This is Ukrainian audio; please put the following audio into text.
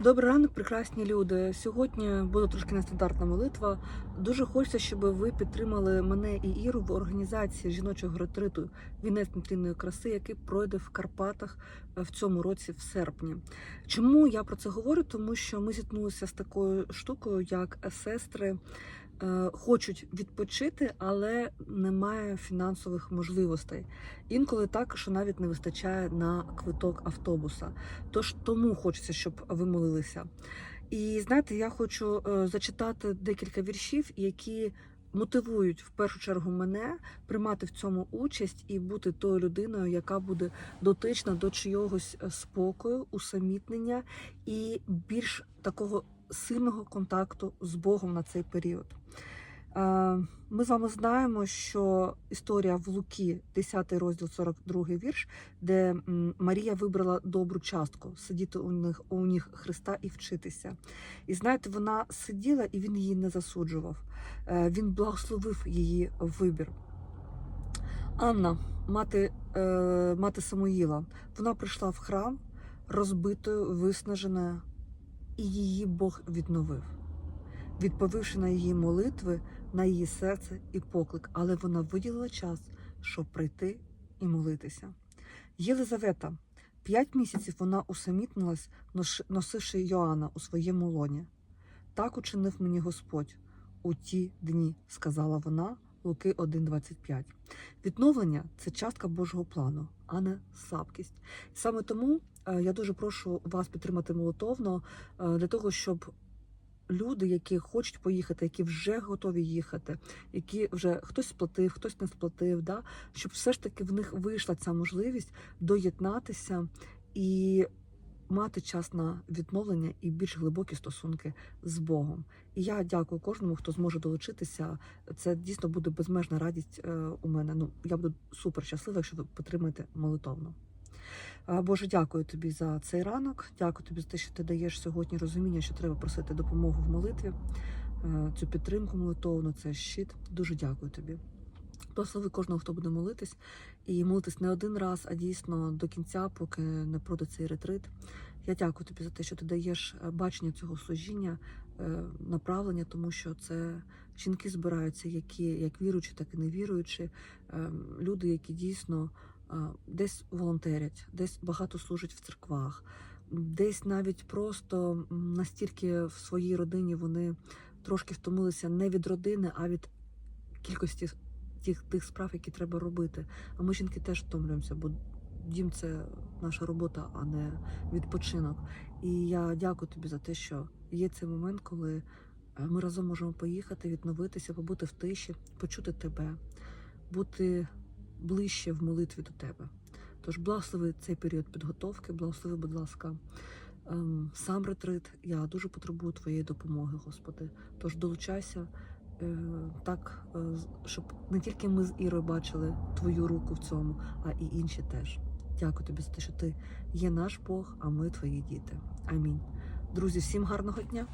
Добрий ранок, прекрасні люди. Сьогодні буде трошки нестандартна молитва. Дуже хочеться, щоб ви підтримали мене і Іру в організації жіночого ретриту Вінець нетлінної краси, який пройде в Карпатах е, в цьому році, в серпні. Чому я про це говорю? Тому що ми зіткнулися з такою штукою, як сестри. Е, Хочуть відпочити, але немає фінансових можливостей. Інколи так, що навіть не вистачає на квиток автобуса. Тож тому хочеться, щоб ви молилися. І знаєте, я хочу е, зачитати декілька віршів, які мотивують в першу чергу мене приймати в цьому участь і бути тою людиною, яка буде дотична до чийогось е, спокою, усамітнення і більш такого сильного контакту з Богом на цей період. Е, Ми з вами знаємо, що історія в Луки, 10 розділ, 42 вірш, де Марія вибрала добру частку сидіти у них у ніг Христа і вчитися. І знаєте, вона сиділа і він її не засуджував. Е, Він благословив її вибір. Анна, мати, е, мати Самуїла, вона прийшла в храм розбитою, виснаженою, і її Бог відновив, відповівши на її молитви, на її серце і поклик, але вона виділила час, щоб прийти і молитися. Єлизавета. П'ять місяців вона усамітнилась, носивши Йоанна у своєму лоні. Так учинив мені Господь у ті дні, сказала вона, Луки 1.25. Відновлення це частка Божого плану, а не слабкість. Саме тому е, я дуже прошу вас підтримати молитовно е, для того, щоб люди, які хочуть поїхати, які вже готові їхати, які вже хтось сплатив, хтось не сплатив, да, щоб все ж таки в них вийшла ця можливість доєднатися і мати час на відновлення і більш глибокі стосунки з Богом. І я дякую кожному, хто зможе долучитися. Це дійсно буде безмежна радість е, у мене. Ну я буду супер щаслива, якщо ви підтримаєте молитовно. Е, Боже, дякую тобі за цей ранок. Дякую тобі за те, що ти даєш сьогодні розуміння, що треба просити допомогу в молитві, е, цю підтримку молитовну, це щит. Дуже дякую тобі. Благослови кожного, хто буде молитись, і молитись не один раз, а дійсно до кінця, поки не пройде цей ретрит. Я дякую тобі за те, що ти даєш е, бачення цього служіння, направлення, тому що це жінки збираються, які як віруючі, так і невіруючі, е, люди, які дійсно десь волонтерять, десь багато служать в церквах, десь навіть просто настільки в своїй родині вони трошки втомилися не від родини, а від кількості тих, тих справ, які треба робити. А ми жінки теж втомлюємося, бо дім це наша робота, а не відпочинок. І я дякую тобі за те, що є цей момент, коли е, ми разом можемо поїхати, відновитися, побути в тиші, почути тебе, бути ближче в молитві до тебе. Тож благослови цей період підготовки, благослови, будь ласка, ем, сам ретрит. Я дуже потребую твоєї допомоги, Господи. Тож долучайся е, так, е, щоб не тільки ми з Ірою бачили твою руку в цьому, а і інші теж. Дякую тобі за те, що ти є наш Бог, а ми твої діти. Амінь. Друзі, всім гарного дня!